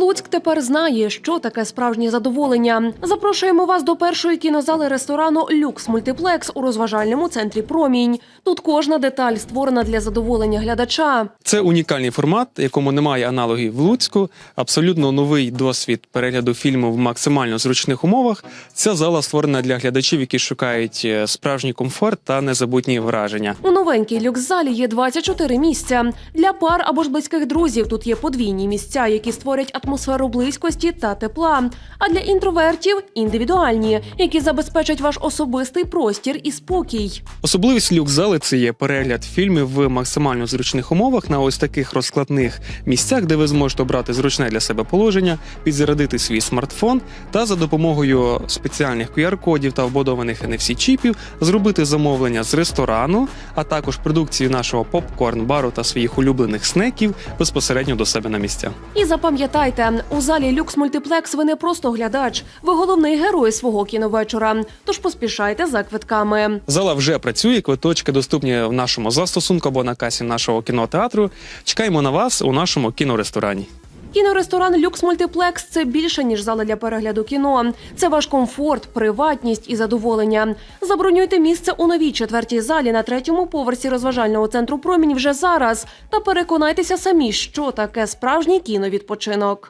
Луцьк тепер знає, що таке справжнє задоволення. Запрошуємо вас до першої кінозали ресторану Люкс Мультиплекс у розважальному центрі Промінь. Тут кожна деталь створена для задоволення глядача. Це унікальний формат, якому немає аналогів в Луцьку. Абсолютно новий досвід перегляду фільму в максимально зручних умовах. Ця зала створена для глядачів, які шукають е, справжній комфорт та незабутні враження. У новенькій люкс-залі є 24 місця. Для пар або ж близьких друзів тут є подвійні місця, які створять атмосферу близькості та тепла. А для інтровертів індивідуальні, які забезпечать ваш особистий простір і спокій. Особливість люкс-зали це є перегляд фільмів в максимально зручних умовах на ось таких розкладних місцях, де ви зможете обрати зручне для себе положення, підзарядити свій смартфон та за допомогою спеціальних QR-кодів та вбудованих NFC-чіпів зробити замовлення з ресторану, а також продукції нашого попкорн-бару та своїх улюблених снеків безпосередньо до себе на місця. І запам'ятайте, у залі Люкс Мультиплекс ви не просто глядач, ви головний герой свого кіновечора. Тож поспішайте за квитками. Зала вже працює, квиточки доступні в нашому застосунку або на касі нашого кінотеатру. Чекаємо на вас у нашому кіноресторані. Кіноресторан Люкс Мультиплекс це більше ніж зала для перегляду кіно. Це ваш комфорт, приватність і задоволення. Забронюйте місце у новій четвертій залі на третьому поверсі розважального центру Промінь вже зараз та переконайтеся самі, що таке справжній кіновідпочинок.